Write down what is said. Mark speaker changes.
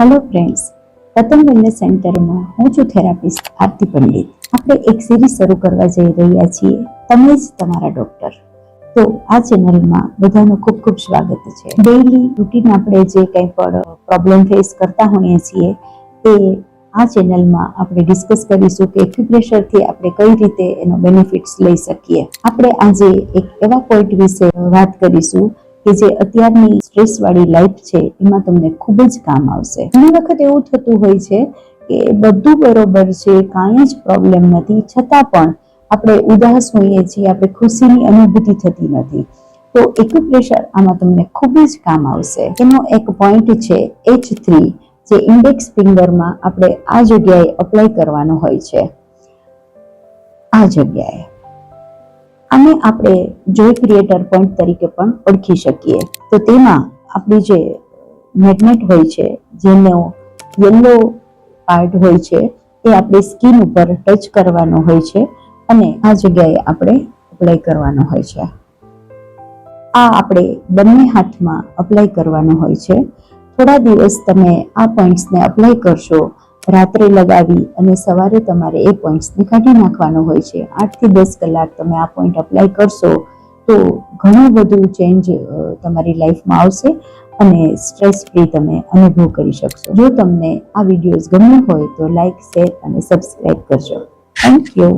Speaker 1: Hello friends પતંગ wellness સેન્ટરમાં હું છું થેરાપિસ્ટ આરતી પંડિત. આપણે એક સિરીઝ શરૂ કરવા જઈ રહ્યા છીએ, તમે જ તમારા ડોક્ટર તો આ ચેનલમાં બધાનું ખૂબ ખૂબ સ્વાગત છે. ડેઈલી રૂટીન આપણે જે કંઈ પણ પ્રોબ્લેમ ફેસ કરતા હોઈએ છીએ તે આ ચેનલમાં આપણે ડિસ્કસ કરીશું કે એક્યુપ્રેશરથી આપણે કઈ રીતે એનો બેનિફિટ્સ લઈ શકીએ. આપણે આજે એક એવા પોઈન્ટ વિશે વાત કરીશું કે જે અત્યારની સ્ટ્રેસ વાળી લાઈફ છે, એમાં તમને ખૂબ જ કામ આવશે. ઘણી વખત એવું થતું હોય છે કે બધું બરોબર છે, કાંઈ જ પ્રોબ્લેમ નથી, છતાં પણ આપણે ઉદાસ હોઈએ છીએ, આપણે ખુશીની અનુભૂતિ થતી નથી. તો એક્યુપ્રેશર આમાં તમને ખૂબ જ કામ આવશે. એનો એક પોઈન્ટ છે એચ થ્રી જે ઇન્ડેક્સ ફિંગરમાં આપણે આ જગ્યાએ અપ્લાય કરવાનો હોય છે. આ જગ્યાએ. આને આપણે જોય ક્રિએટર પોઈન્ટ તરીકે પણ ઓળખી શકીએ. તો તેમાં આપણી જે મેગ્નેટ હોય છે, જેનો યલો પાર્ટ હોય છે, એ આપણી સ્કિન ઉપર ટચ કરવાનો હોય છે અને આ જગ્યાએ આપણે અપ્લાય કરવાનો હોય છે. આ આપણે બંને હાથમાં અપ્લાય કરવાનો હોય છે. થોડા દિવસ તમે આ પોઈન્ટ્સને અપ્લાય કરશો રાત્રે લગાવી અને સવારે તમારે એ પોઈન્ટ્સને કાઢી નાખવાનો હોય છે. આઠથી દસ કલાક તમે આ પોઈન્ટ અપ્લાય કરશો તો ઘણું બધું ચેન્જ તમારી લાઈફમાં આવશે અને સ્ટ્રેસ ફ્રી તમે અનુભવ કરી શકશો. જો તમને આ વિડીયોઝ ગમ્યો હોય તો લાઈક શેર અને સબસ્ક્રાઈબ કરજો. Thank you